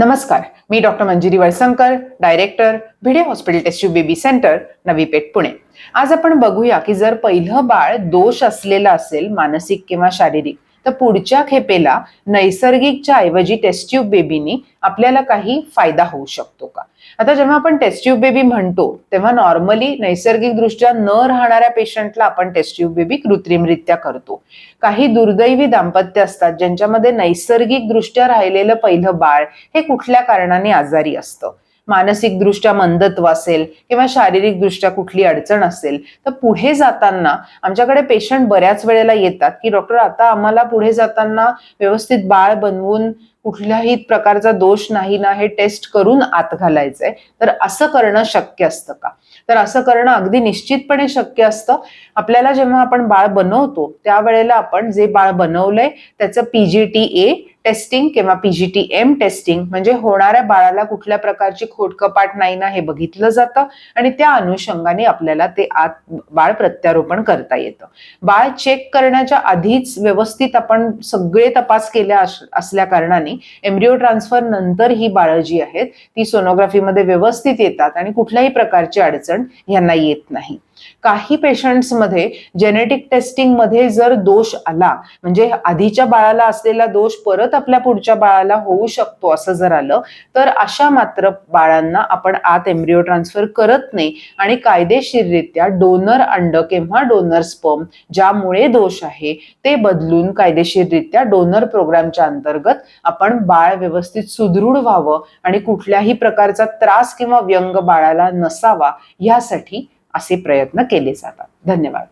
नमस्कार मी doctor Manjiri Walsankar director Bhide hospital test tube baby centre Navi Peth Pune. आज आपण बघूया की जर पहिलं बाळ दोष असलेलं असेल मानसिक किंवा शारीरिक तर पुढच्या खेपेला नैसर्गिकच्या ऐवजी टेस्ट्यूब बेबीनी आपल्याला काही फायदा होऊ शकतो का? आता जेव्हा आपण टेस्ट्यूब बेबी म्हणतो तेव्हा नॉर्मली नैसर्गिक दृष्ट्या न राहणाऱ्या पेशंटला आपण टेस्ट्यूब बेबी कृत्रिमरित्या करतो. काही दुर्दैवी दाम्पत्य असतात ज्यांच्यामध्ये नैसर्गिक दृष्ट्या राहिलेलं पहिलं बाळ हे कुठल्या कारणाने आजारी असतं? मानसिकदृष्ट्या मंदत्व असेल किंवा शारीरिक दृष्ट्या कुठली अडचण असेल तर पुढे जाताना आमच्याकडे पेशंट बऱ्याच वेळेला येतात की डॉक्टर आता आम्हाला पुढे जाताना व्यवस्थित बाळ बनवून कुठल्याही प्रकारचा दोष नाही ना हे टेस्ट करून आत घालायचंय. तर असं करणं शक्य असतं का? तर असं करणं अगदी निश्चितपणे शक्य असतं. आपल्याला जेव्हा आपण बाळ बनवतो त्यावेळेला आपण जे बाळ बनवलंय त्याचं पीजीटी ए टेस्टिंग किंवा पीजीटी एम टेस्टिंग म्हणजे होणाऱ्या बाळाला कुठल्या प्रकारची खोटकपाट नाही ना हे बघितलं जातं आणि त्या अनुषंगाने आपल्याला ते आत बाळ प्रत्यारोपण करता येतं. बाळ चेक करण्याच्या आधीच व्यवस्थित आपण सगळे तपास केल्या असल्या कारणाने एम्ब्रिओ ट्रान्सफर नंतर ही बाळं जी आहेत. ती सोनोग्राफीमध्ये व्यवस्थित येतात आणि कुठल्याही प्रकारची अडचण यांना येत नाही. काही पेशंट्समध्ये जेनेटिक टेस्टिंगमध्ये जर दोष आला म्हणजे आधीच्या बाळाला असलेला दोष परत आपल्या पुढच्या बाळाला होऊ शकतो असं जर आलं तर अशा मात्र बाळांना आपण आत एम्ब्रिओ ट्रान्सफर करत नाही. आणि कायदेशीररित्या डोनर अंड किंवा डोनर स्पर्म ज्यामुळे दोष आहे ते बदलून कायदेशीररित्या डोनर प्रोग्रामच्या अंतर्गत आपण बाळ व्यवस्थित सुदृढ व्हावं आणि कुठल्याही प्रकारचा त्रास किंवा व्यंग बाळाला नसावा यासाठी असे प्रयत्न केले जातात. धन्यवाद.